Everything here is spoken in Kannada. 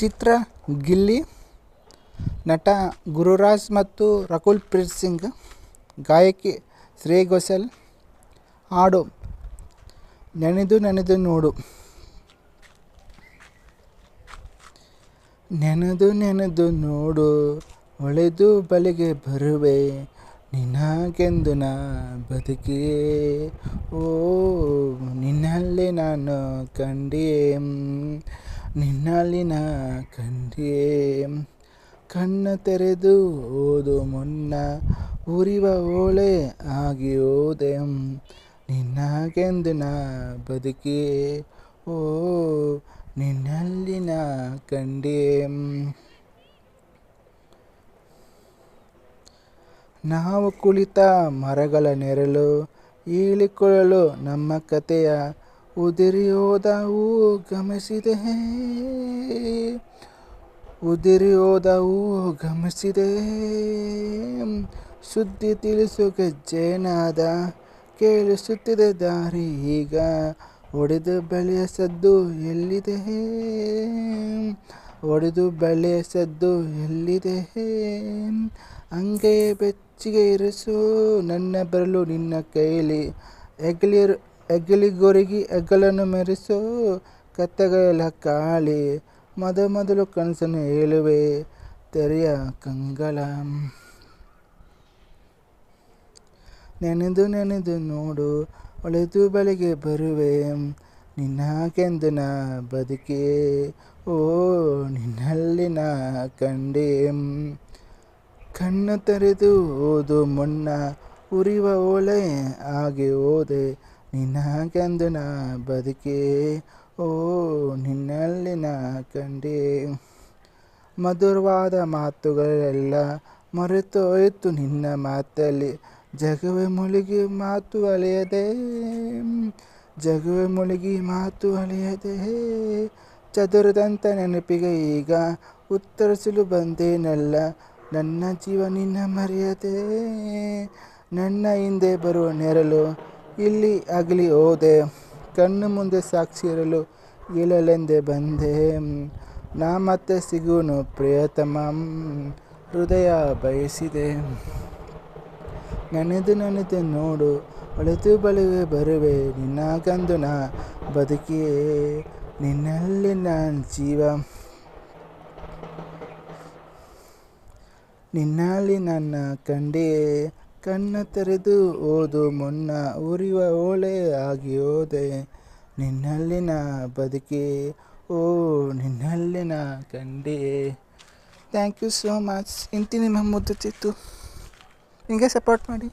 ಚಿತ್ರ ಗಿಲ್ಲಿ, ನಟ ಗುರುರಾಜ್ ಮತ್ತು ರಕುಲ್ ಪ್ರೀತ್ ಸಿಂಗ್, ಗಾಯಕಿ ಶ್ರೇ ಘೋಷಲ್, ಹಾಡು ನೆನೆದು ನೆನೆದು ನೋಡು. ನೆನೆದು ನೆನೆದು ನೋಡು ಒಳೆದು ಬಳಿಗೆ ಬರುವೆ, ನಿನಗೆಂದು ನಾ ಬದುಕಿ? ಓ, ನಿನ್ನಲ್ಲಿ ನಾನು ಕಂಡೆ ನಿನ್ನಲ್ಲಿ ನಾ ಕಂಡೆ. ಕಣ್ಣು ತೆರೆದು ಓದು ಮುನ್ನ, ಉರಿವ ಓಳೆ ಆಗಿ ಹೋದೆ. ನಿನಗೆಂದು ನಾ ಬದುಕಿ. ಓ, ನಿನ್ನಲ್ಲಿ ನಾ ಕಂಡೆ. ನಾವು ಕುಳಿತ ಮರಗಳ ನೆರಳು, ಹೇಳಿಕೊಳ್ಳಲು ನಮ್ಮ ಕಥೆಯ ಉದುರಿ ಗಮಿಸಿದೆ. ಉದಿರಿಯೋದವು ಗಮಿಸಿದೆ. ಸುದ್ದಿ ತಿಳಿಸು ಗೆಜ್ಜೆನಾದ, ಕೇಳಿಸುತ್ತಿದೆ ದಾರಿ ಈಗ ಒಡೆದು ಬೆಳೆಯ ಸದ್ದು ಎಲ್ಲಿದೆ? ಒಡೆದು ಬೆಳೆಯ ಸದ್ದು ಎಲ್ಲಿದೆ? ಹಂಗೆ ಬೆಚ್ಚಿಗೆ ಇರಿಸು, ನನ್ನ ಬರಲು ನಿನ್ನ ಕೈಲಿ, ಹೆಗಲಿರು ಹೆಗಲಿಗೊರಗಿ ಹೆಗಲನ್ನು ಮೆರೆಸು ಕತ್ತಲೆಗಳ ಕಾಳಿ ಮದ ಮೊದಲು ಕನಸನ್ನು ಹೇಳುವೆ, ತೆರೆಯ ಕಂಗಳ ನೆನೆದು ನೆನೆದು ನೋಡು ಒಳೆದು ಬಳಿಗೆ ಬರುವೆ ನಿನ್ನಾಕೆಂದು ನಾ ಬದುಕಿ, ಓ ನಿನ್ನಲ್ಲಿ ನಾ ಕಂಡೆ. ಕಣ್ಣು ತೆರೆದು ಓದು, ಮುನ್ನ ಉರಿವ ಓಳೆ ಆಗಿ ಹೋದೆ ನಿನಗೆಂದು ನಾ ಬದುಕೆ, ಓ ನಿನ್ನಲ್ಲಿ ನಾ ಕಂಡೆ. ಮಧುರವಾದ ಮಾತುಗಳೆಲ್ಲ ಮರೆತೋಯಿತು ನಿನ್ನ ಮಾತಲ್ಲಿ. ಜಗವೇ ಮುಳುಗಿ ಮಾತು ಅಳೆಯದೆ ಜಗವೇ ಮುಳುಗಿ ಮಾತು ಅಳೆಯದೆ ಚದುರದಂಥ ನೆನಪಿಗೆ ಈಗ ಉತ್ತರಿಸಲು ಬಂದೇನಲ್ಲ. ನನ್ನ ಜೀವ ನಿನ್ನ ಮರೆಯದೆ, ನನ್ನ ಹಿಂದೆ ಬರುವ ನೆರಳು ಇಲ್ಲಿ ಆಗಲಿ ಹೋದೆ, ಕಣ್ಣು ಮುಂದೆ ಸಾಕ್ಷಿ ಇರಲು ಬಂದೆ. ನಾ ಮತ್ತೆ ಸಿಗುನು ಪ್ರಿಯತಮ, ಹೃದಯ ಬಯಸಿದೆ. ನೆನೆದು ನೆನೆದು ನೋಡು ಒಳೆದು ಬಳುವೆ ಬರುವೆ, ನಿನ್ನಾಗಂದು ನಾ ಬದುಕಿಯೇ, ನಿನ್ನಲ್ಲಿ ನಾನು ಜೀವ. ನಿನ್ನಲ್ಲಿ ನನ್ನ ಕಂಡೆ ಕಣ್ಣು ತೆರೆದು ಓದು ಮುನ್ನ ಉರಿವ ಓಳೆ ಆಗಿ ಓದೆ ನಿನ್ನಲ್ಲಿನ ಬದುಕೇ, ಓ ನಿನ್ನಲ್ಲಿನ ಕಂಡೇ. ಥ್ಯಾಂಕ್ ಯು ಸೋ ಮಚ್ ಇಂತಿ ನಿಮ್ಮ ಮುದ್ದು ಚಿತ್ತು. ಹಿಂಗೆ ಸಪೋರ್ಟ್ ಮಾಡಿ.